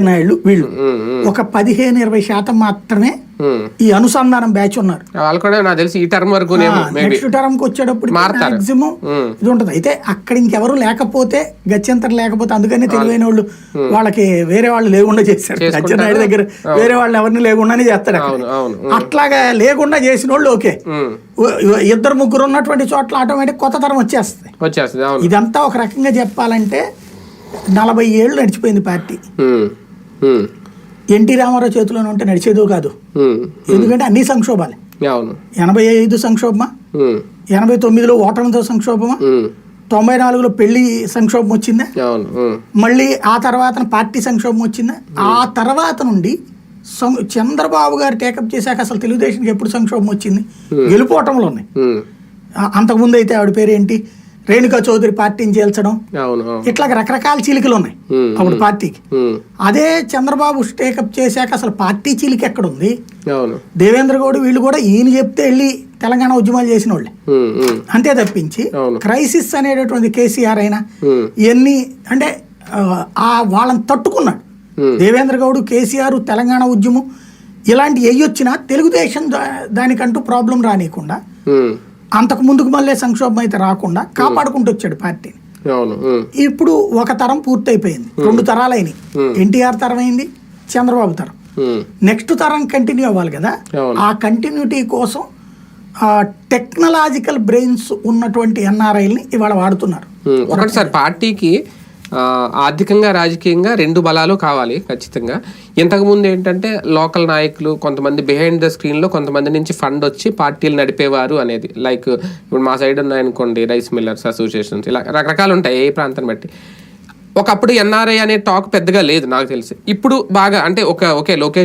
నాయుళ్ళు వీళ్ళు. ఒక పదిహేను ఇరవై శాతం మాత్రమే. ఈ అనుసంధానం బ్యాచ్ ఉన్నారు. వాళ్ళు కూడా నాకు తెలిసి ఈ టర్మ్ వరకు నెక్స్ట్ టర్మ్కి వచ్చేటప్పుడు. మాక్సిమం. ఇది ఉంటది. అయితే అక్కడ ఇంకెవరు లేకపోతే గత్యంతరం లేకపోతే అందుకని తెలివైన వాళ్ళు వాళ్ళకి వేరే వాళ్ళు లేకుండా చేశారు. చేసుకుంటారు. గచ్చెన్నాయుడు దగ్గర వేరే వాళ్ళు ఎవరిని లేకుండానే చేస్తారు అట్లాగా లేకుండా చేసిన వాళ్ళు ఓకే. ఇద్దరు ముగ్గురు ఉన్నటువంటి చోట్ల ఆటోమేటిక్ కొత్త తరం వచ్చేస్తుంది. ఇదంతా ఒక రకంగా చెప్పాలంటే నలభై ఏళ్ళు నడిచిపోయింది పార్టీ. ఎన్టీ రామారావు చేతిలోనే ఉంటే నడిచేదో కాదు. ఎందుకంటే అన్ని సంక్షోభాలే. ఎనభై ఐదు సంక్షోభమా. ఎనభై తొమ్మిదిలో ఓటమితో సంక్షోభమా. తొంభై నాలుగులో పెళ్ళి సంక్షోభం వచ్చిందా. మళ్ళీ ఆ తర్వాత పార్టీ సంక్షోభం వచ్చిందా? ఆ తర్వాత నుండి చంద్రబాబు గారు టేకప్ చేశాక అసలు తెలుగుదేశానికి ఎప్పుడు సంక్షోభం వచ్చింది? గెలుపోవటంలో ఉన్నాయి ఉమ్. ఆ- అంతకుముందు అయితే ఆవిడ పేరు ఏంటి రేణుకా చౌదరి పార్టీని చేల్చడం ఇట్లా రకరకాల చీలికలు ఉన్నాయి. అప్పుడు పార్టీకి. అదే చంద్రబాబు టేకప్ చేశాక అసలు పార్టీ చీలిక ఎక్కడుంది అవును దేవేంద్ర గౌడ్ వీళ్ళు కూడా ఈయన చెప్తే వెళ్ళి తెలంగాణ ఉద్యమాలు చేసిన వాళ్ళే. అంతే తప్పించి. క్రైసిస్ అనేటటువంటి కేసీఆర్ అయినా. ఇవన్నీ అంటే ఆ, వాళ్ళని తట్టుకున్నాడు. దేవేంద్ర గౌడ్ కేసీఆర్ తెలంగాణ ఉద్యమం ఇలాంటి ఎయ్యి వచ్చినా తెలుగుదేశం దానికంటూ ప్రాబ్లం రానియకుండా. అంతకు ముందుకు మళ్ళీ సంక్షోభం అయితే రాకుండా కాపాడుకుంటూ వచ్చాడు పార్టీని. ఇప్పుడు ఒక తరం పూర్తయిపోయింది. రెండు తరాలు అయినాయి. ఎన్టీఆర్ తరం అయింది చంద్రబాబు తరం. నెక్స్ట్ తరం కంటిన్యూ అవ్వాలి కదా. ఆ కంటిన్యూటీ కోసం టెక్నాలజికల్ బ్రెయిన్స్ ఉన్నటువంటి ఎన్ఆర్ఐల్ని ఇవాళ వాడుతున్నారు. ఒకటి సార్. పార్టీకి ఆర్థికంగా రాజకీయంగా రెండు బలాలు కావాలి ఖచ్చితంగా. ఇంతకుముందు ఏంటంటే లోకల్ నాయకులు కొంతమంది బిహైండ్ ద స్క్రీన్లో కొంతమంది నుంచి ఫండ్ వచ్చి పార్టీలు నడిపేవారు అనేది. లైక్ ఇప్పుడు మా సైడ్ ఉన్నాయనుకోండి రైస్ మిల్లర్స్ అసోసియేషన్స్ ఇలా రకరకాలు ఉంటాయి ఏ ప్రాంతాన్ని బట్టి. ఒకప్పుడు ఎన్ఆర్ఐ అనే టాక్ పెద్దగా లేదు నాకు తెలిసి. ఇప్పుడు బాగా అంటే ఒక ఓకే లోకేష్